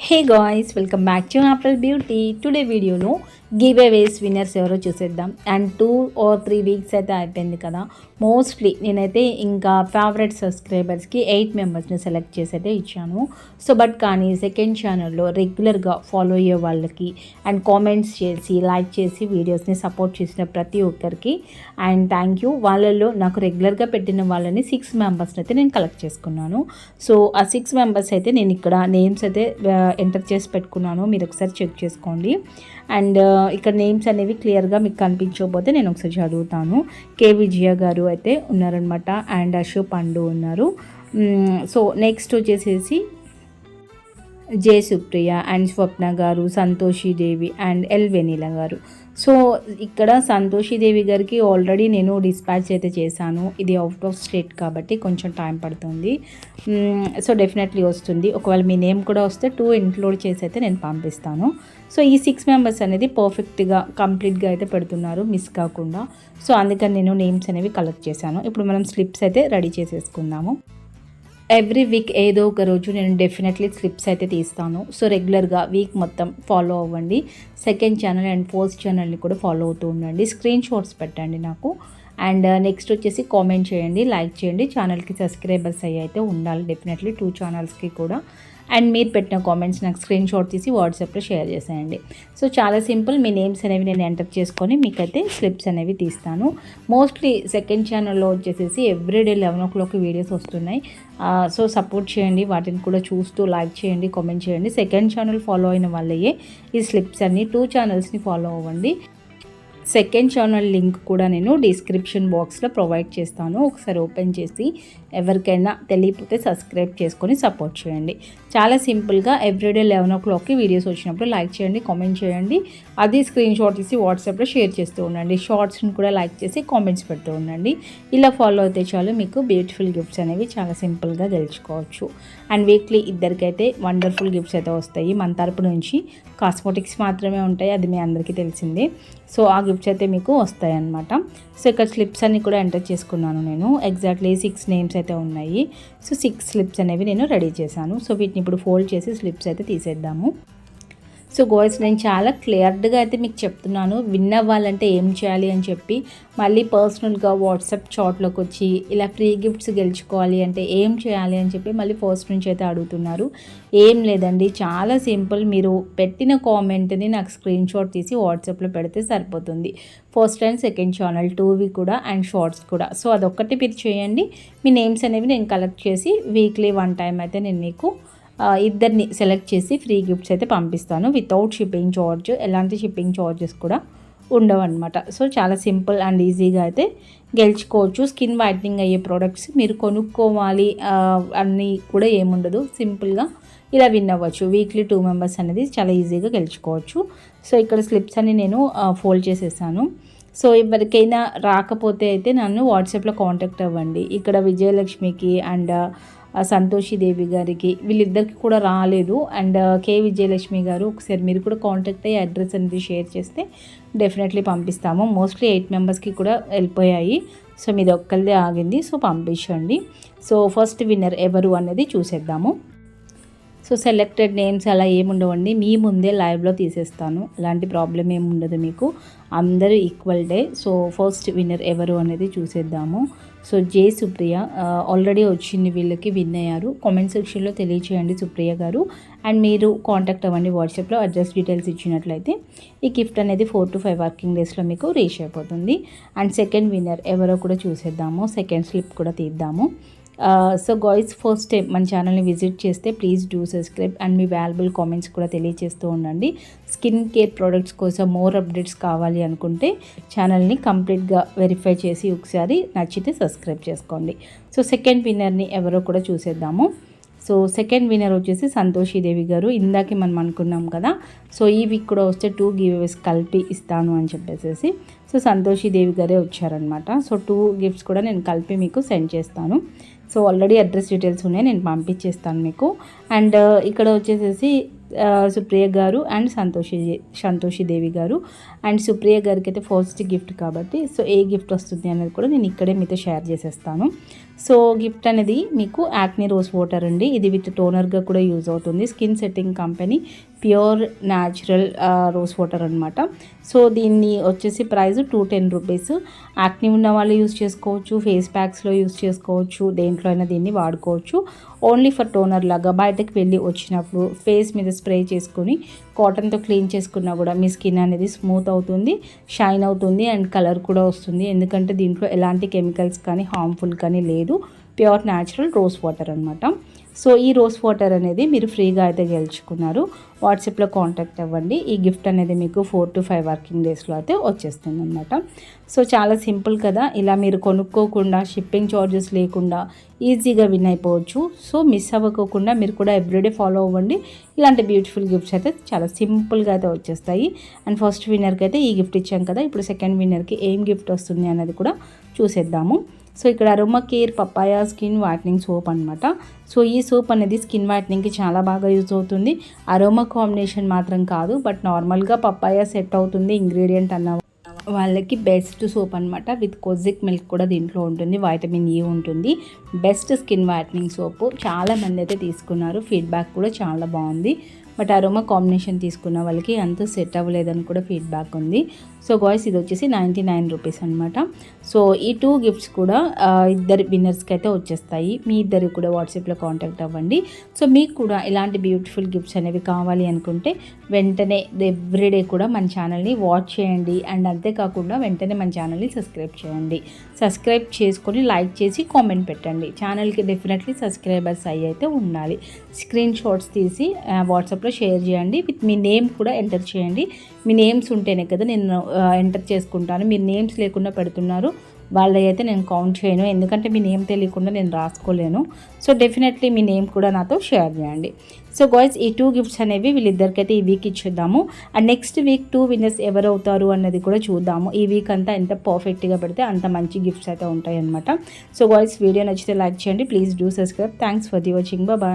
hey guys welcome back to after beauty today వీడియోలో giveaways winners ఎవరో చూసేద్దాం. And two or three weeks అయితే అయిపోయింది కదా. మోస్ట్లీ నేనైతే ఇంకా ఫేవరెట్ సబ్స్క్రైబర్స్కి ఎయిట్ మెంబర్స్ని సెలెక్ట్ చేసి అయితే ఇచ్చాను. సో బట్ కానీ సెకండ్ ఛానల్లో రెగ్యులర్గా ఫాలో అయ్యే వాళ్ళకి అండ్ కామెంట్స్ చేసి లైక్ చేసి వీడియోస్ని సపోర్ట్ చేసిన ప్రతి ఒక్కరికి అండ్ థ్యాంక్ యూ వాళ్ళల్లో నాకు రెగ్యులర్గా పెట్టిన వాళ్ళని సిక్స్ మెంబర్స్ని అయితే నేను కలెక్ట్ చేసుకున్నాను. సో ఆ సిక్స్ మెంబర్స్ అయితే నేను ఇక్కడ నేమ్స్ అయితే uh, ఎంటర్ చేసి పెట్టుకున్నాను. మీరు ఒకసారి చెక్ చేసుకోండి. అండ్ ఇక్కడ నేమ్స్ అనేవి క్లియర్గా మీకు కనిపించకపోతే నేను ఒకసారి చదువుతాను. కే విజయ గారు అయితే ఉన్నారనమాట అండ్ అశోక్ పండు ఉన్నారు. సో నెక్స్ట్ వచ్చేసేసి జే Supriya and Swapna garu Santoshi Devi and L Vennela garu. So ఇక్కడ సంతోషి దేవి గారికి ఆల్రెడీ నేను డిస్పాచ్ అయితే చేశాను. ఇది అవుట్ ఆఫ్ స్టేట్ కాబట్టి కొంచెం టైం పడుతుంది. సో డెఫినెట్లీ వస్తుంది. ఒకవేళ మీ నేమ్ కూడా వస్తే టూ ఇంక్లూడ్ చేసి అయితే నేను పంపిస్తాను. సో ఈ సిక్స్ మెంబర్స్ అనేది పర్ఫెక్ట్గా కంప్లీట్గా అయితే పెడుతున్నారు మిస్ కాకుండా. సో అందుకని నేను నేమ్స్ అనేవి కలెక్ట్ చేశాను. ఇప్పుడు మనం స్లిప్స్ అయితే రెడీ చేసేసుకుందాము. ఎవ్రీ వీక్ ఏదో ఒక రోజు నేను డెఫినెట్లీ స్లిప్స్ అయితే తీస్తాను. సో రెగ్యులర్గా వీక్ మొత్తం ఫాలో అవ్వండి. సెకండ్ ఛానల్ అండ్ ఫోర్త్ ఛానల్ని కూడా ఫాలో అవుతూ ఉండండి. స్క్రీన్ షాట్స్ పెట్టండి నాకు. అండ్ నెక్స్ట్ uh, వచ్చేసి కామెంట్ చేయండి లైక్ చేయండి. ఛానల్కి సబ్స్క్రైబర్స్ అయ్యి అయితే ఉండాలి. డెఫినెట్లీ టూ ఛానల్స్కి కూడా. అండ్ మీరు పెట్టిన కామెంట్స్ నాకు స్క్రీన్ షాట్ తీసి వాట్సాప్లో షేర్ చేసేయండి. సో చాలా సింపుల్ మీ నేమ్స్ అనేవి నేను ఎంటర్ చేసుకొని మీకైతే స్లిప్స్ అనేవి తీస్తాను. మోస్ట్లీ సెకండ్ ఛానల్లో వచ్చేసేసి everyday eleven o'clock videos వస్తున్నాయి సో సపోర్ట్ చేయండి. వాటిని కూడా చూస్తూ లైక్ చేయండి కామెంట్ చేయండి. సెకండ్ ఛానల్ ఫాలో అయిన వాళ్ళయే ఈ స్లిప్స్ అన్ని. టూ ఛానల్స్ని ఫాలో అవ్వండి. సెకండ్ ఛానల్ లింక్ కూడా నేను డిస్క్రిప్షన్ బాక్స్లో ప్రొవైడ్ చేస్తాను. ఒకసారి ఓపెన్ చేసి ఎవరికైనా తెలియకపోతే సబ్స్క్రైబ్ చేసుకొని సపోర్ట్ చేయండి. చాలా సింపుల్గా ఎవ్రీడే లెవెన్ ఓ క్లాక్కి వీడియోస్ వచ్చినప్పుడు లైక్ చేయండి కామెంట్ చేయండి. అది స్క్రీన్ షాట్ తీసి వాట్సాప్లో షేర్ చేస్తూ ఉండండి. షార్ట్స్ని కూడా లైక్ చేసి కామెంట్స్ పెడుతూ ఉండండి. ఇలా ఫాలో అయితే చాలు మీకు బ్యూటిఫుల్ గిఫ్ట్స్ అనేవి చాలా సింపుల్గా గెలుచుకోవచ్చు అండ్ వీక్లీ ఇద్దరికైతే వండర్ఫుల్ గిఫ్ట్స్ అయితే వస్తాయి. మన తరపు నుంచి కాస్మోటిక్స్ మాత్రమే ఉంటాయి. అది మీ అందరికీ తెలిసిందే. సో ఆ గిఫ్ట్స్ అయితే మీకు వస్తాయి అన్నమాట సో ఇక్కడ స్లిప్స్ అన్ని కూడా ఎంటర్ చేసుకున్నాను నేను. ఎగ్జాక్ట్లీ సిక్స్ నేమ్స్ అయితే ఉన్నాయి. సో సిక్స్ స్లిప్స్ అనేవి నేను రెడీ చేశాను. సో వీటిని ఇప్పుడు ఫోల్డ్ చేసి స్లిప్స్ అయితే తీసేద్దాము. సో గోల్స్ నేను చాలా క్లియర్గా అయితే మీకు చెప్తున్నాను. విన్ అవ్వాలంటే ఏం చేయాలి అని చెప్పి మళ్ళీ పర్సనల్గా వాట్సాప్ చాట్లోకి వచ్చి ఇలా ఫ్రీ గిఫ్ట్స్ గెలుచుకోవాలి అంటే ఏం చేయాలి అని చెప్పి మళ్ళీ ఫస్ట్ నుంచి అయితే అడుగుతున్నారు. ఏం లేదండి చాలా సింపుల్. మీరు పెట్టిన కామెంట్ని నాకు స్క్రీన్ షాట్ తీసి వాట్సాప్లో పెడితే సరిపోతుంది. ఫస్ట్ అండ్ సెకండ్ ఛానల్ టూవి కూడా అండ్ షార్ట్స్ కూడా. సో అదొక్కటి మీరు చేయండి. మీ నేమ్స్ అనేవి నేను కలెక్ట్ చేసి వీక్లీ వన్ టైం అయితే నేను మీకు ఇద్దరిని సెలెక్ట్ చేసి ఫ్రీ గిఫ్ట్స్ అయితే పంపిస్తాను. వితౌట్ షిప్పింగ్ చార్జ్ ఎలాంటి షిప్పింగ్ చార్జెస్ కూడా ఉండవు అనమాట సో చాలా సింపుల్ అండ్ ఈజీగా అయితే గెలుచుకోవచ్చు. స్కిన్ వైట్నింగ్ అయ్యే ప్రోడక్ట్స్ మీరు కొనుక్కోవాలి అన్నీ కూడా ఏముండదు. సింపుల్గా ఇలా విన్ అవ్వచ్చు. వీక్లీ టూ మెంబర్స్ అనేది చాలా ఈజీగా గెలుచుకోవచ్చు. సో ఇక్కడ స్లిప్స్ అన్ని నేను ఫోల్డ్ చేసేసాను. సో ఎవరికైనా రాకపోతే అయితే నన్ను వాట్సాప్లో కాంటాక్ట్ అవ్వండి. ఇక్కడ విజయలక్ష్మికి అండ్ సంతోషి దేవి గారికి. వీళ్ళిద్దరికి కూడా రాలేదు. అండ్ కే విజయలక్ష్మి గారు ఒకసారి మీరు కూడా కాంటాక్ట్ అయ్యి అడ్రస్ అనేది షేర్ చేస్తే డెఫినెట్లీ పంపిస్తాము. మోస్ట్లీ ఎయిట్ మెంబర్స్కి కూడా వెళ్ళిపోయాయి. సో మీది ఒక్కరిదే ఆగింది. సో పంపించండి. సో ఫస్ట్ విన్నర్ ఎవరు అనేది చూసేద్దాము. సో సెలెక్టెడ్ నేమ్స్ అలా ఏముండవండి మీ ముందే లైవ్లో తీసేస్తాను. అలాంటి ప్రాబ్లం ఏమి ఉండదు మీకు. అందరూ equal day so first winner ఎవరు అనేది చూసేద్దాము. సో జే సుప్రియ. ఆల్రెడీ వచ్చింది వీళ్ళకి విన్ అయ్యారు. కామెంట్ సెక్షన్లో తెలియచేయండి సుప్రియ గారు. అండ్ మీరు కాంటాక్ట్ అవ్వండి వాట్సాప్లో అడ్రస్ డీటెయిల్స్ ఇచ్చినట్లయితే ఈ గిఫ్ట్ అనేది ఫోర్ టు ఫైవ్ వర్కింగ్ డేస్లో మీకు రీచ్ అయిపోతుంది. అండ్ సెకండ్ విన్నర్ ఎవరో కూడా చూసేద్దాము. సెకండ్ స్లిప్ కూడా తీద్దాము. సో గాయ్స్ ఫస్ట్ టైం మన ఛానల్ని విజిట్ చేస్తే ప్లీజ్ డూ సబ్స్క్రైబ్ అండ్ మీ వాల్యుబుల్ కామెంట్స్ కూడా తెలియజేస్తూ ఉండండి. స్కిన్ కేర్ ప్రోడక్ట్స్ కోసం మోర్ అప్డేట్స్ కావాలి అనుకుంటే ఛానల్ని కంప్లీట్గా వెరిఫై చేసి ఒకసారి నచ్చితే సబ్స్క్రైబ్ చేసుకోండి. సో సెకండ్ విన్నర్ని ఎవరో కూడా చూసేద్దాము. సో సెకండ్ విన్నర్ వచ్చేసి సంతోషిదేవి గారు. ఇందాకే మనం అనుకున్నాం కదా. సో ఈ వీక్ కూడా వస్తే టూ గివ్స్ కలిపి ఇస్తాను అని చెప్పేసి సో సంతోషిదేవి గారే వచ్చారనమాట సో టూ గిఫ్ట్స్ కూడా నేను కలిపి మీకు సెండ్ చేస్తాను. సో ఆల్రెడీ అడ్రస్ డీటెయిల్స్ ఉన్నాయి నేను పంపించేస్తాను మీకు. అండ్ uh, ఇక్కడ వచ్చేసేసి uh, సుప్రియ గారు అండ్ సంతోషి సంతోషి దేవి గారు. అండ్ సుప్రియ గారికి అయితే ఫస్ట్ గిఫ్ట్ కాబట్టి సో ఏ గిఫ్ట్ వస్తుంది అనేది కూడా నేను ఇక్కడే మీతో షేర్ చేసేస్తాను. సో గిఫ్ట్ అనేది మీకు యాక్ని రోజ్ వాటర్ అండి. ఇది విత్ టోనర్గా కూడా యూజ్ అవుతుంది. Skin setting company pure natural rose water అనమాట సో దీన్ని వచ్చేసి ప్రైస్ టూ టెన్ రూపీస్. యాక్ని ఉన్న వాళ్ళు యూస్ చేసుకోవచ్చు ఫేస్ ప్యాక్స్లో యూస్ చేసుకోవచ్చు దేంట్లో అయినా దీన్ని వాడుకోవచ్చు. ఓన్లీ ఫర్ టోనర్ లాగా బయటకు వెళ్ళి వచ్చినప్పుడు ఫేస్ మీద స్ప్రే చేసుకొని కాటన్తో క్లీన్ చేసుకున్నా కూడా మీ స్కిన్ అనేది స్మూత్ అవుతుంది షైన్ అవుతుంది అండ్ కలర్ కూడా వస్తుంది. ఎందుకంటే దీంట్లో ఎలాంటి కెమికల్స్ కానీ హార్మ్ఫుల్ కానీ లేదు. ప్యూర్ న్యాచురల్ రోజ్ వాటర్ అనమాట సో ఈ రోజ్ వాటర్ అనేది మీరు ఫ్రీగా అయితే గెలుచుకున్నారు. వాట్సాప్లో కాంటాక్ట్ అవ్వండి. ఈ గిఫ్ట్ అనేది మీకు ఫోర్ టు ఫైవ్ వర్కింగ్ డేస్లో అయితే వచ్చేస్తుంది అనమాట సో చాలా సింపుల్ కదా. ఇలా మీరు కొనుక్కోకుండా షిప్పింగ్ ఛార్జెస్ లేకుండా ఈజీగా విన్ అయిపోవచ్చు. సో మిస్ అవ్వకోకుండా మీరు కూడా ఎవ్రీడే ఫాలో అవ్వండి. ఇలాంటి బ్యూటిఫుల్ గిఫ్ట్స్ అయితే చాలా సింపుల్గా అయితే వచ్చేస్తాయి. అండ్ ఫస్ట్ విన్నర్కి అయితే ఈ గిఫ్ట్ ఇచ్చాం కదా. ఇప్పుడు సెకండ్ విన్నర్కి ఏం గిఫ్ట్ వస్తుంది అనేది కూడా చూసేద్దాము. సో ఇక్కడ aroma care papaya skin whitening soap అనమాట సో ఈ సోప్ అనేది స్కిన్ వైట్నింగ్కి చాలా బాగా యూజ్ అవుతుంది. అరోమా కాంబినేషన్ మాత్రం కాదు బట్ నార్మల్గా పప్పాయా సెట్ అవుతుంది ఇంగ్రీడియంట్ అన్న వాళ్ళకి బెస్ట్ సోప్ అనమాట విత్ కొజిక్ మిల్క్ కూడా దీంట్లో ఉంటుంది వైటమిన్ ఈ ఉంటుంది. Best skin whitening soap. చాలా మంది అయితే తీసుకున్నారు ఫీడ్బ్యాక్ కూడా చాలా బాగుంది. బట్ అరోమా కాంబినేషన్ తీసుకున్న వాళ్ళకి అంత సెట్ అవ్వలేదని కూడా ఫీడ్బ్యాక్ ఉంది. సో గాయస్ ఇది వచ్చేసి నైంటీ నైన్ రూపీస్ అనమాట సో ఈ టూ గిఫ్ట్స్ కూడా ఇద్దరు విన్నర్స్కి అయితే వచ్చేస్తాయి. మీ ఇద్దరు కూడా వాట్సాప్లో కాంటాక్ట్ అవ్వండి. సో మీకు కూడా ఇలాంటి బ్యూటిఫుల్ గిఫ్ట్స్ అనేవి కావాలి అనుకుంటే వెంటనే ఎవ్రీడే కూడా మన ఛానల్ని వాచ్ చేయండి. అండ్ అంతేకాకుండా వెంటనే మన ఛానల్ని సబ్స్క్రైబ్ చేయండి. సబ్స్క్రైబ్ చేసుకొని లైక్ చేసి కామెంట్ పెట్టండి. ఛానల్కి డెఫినెట్లీ సబ్స్క్రైబర్స్ అయ్యి అయితే ఉండాలి. స్క్రీన్ షాట్స్ తీసి వాట్సాప్లో షేర్ చేయండి. విత్ మీ నేమ్ కూడా ఎంటర్ చేయండి. మీ నేమ్స్ ఉంటేనే కదా నేను ఎంటర్ చేసుకుంటాను. మీరు నేమ్స్ లేకుండా పెడుతున్నారు. వాళ్ళైతే నేను కౌంట్ చేయను. ఎందుకంటే మీ నేమ్ తెలియకుండా నేను రాసుకోలేను. సో డెఫినెట్లీ మీ నేమ్ కూడా నాతో షేర్ చేయండి. సో గాయస్ ఈ టూ గిఫ్ట్స్ అనేవి వీళ్ళిద్దరికైతే ఈ week ఇచ్చేద్దాము. And next week two winners ఎవరు అవుతారు అన్నది కూడా చూద్దాము. ఈ వీక్ అంతా ఎంత పర్ఫెక్ట్గా పెడితే అంత మంచి గిఫ్ట్స్ అయితే ఉంటాయి అనమాట సో గాయస్ వీడియో నచ్చితే లైక్ చేయండి. Please do subscribe. Thanks for the watching. Bye.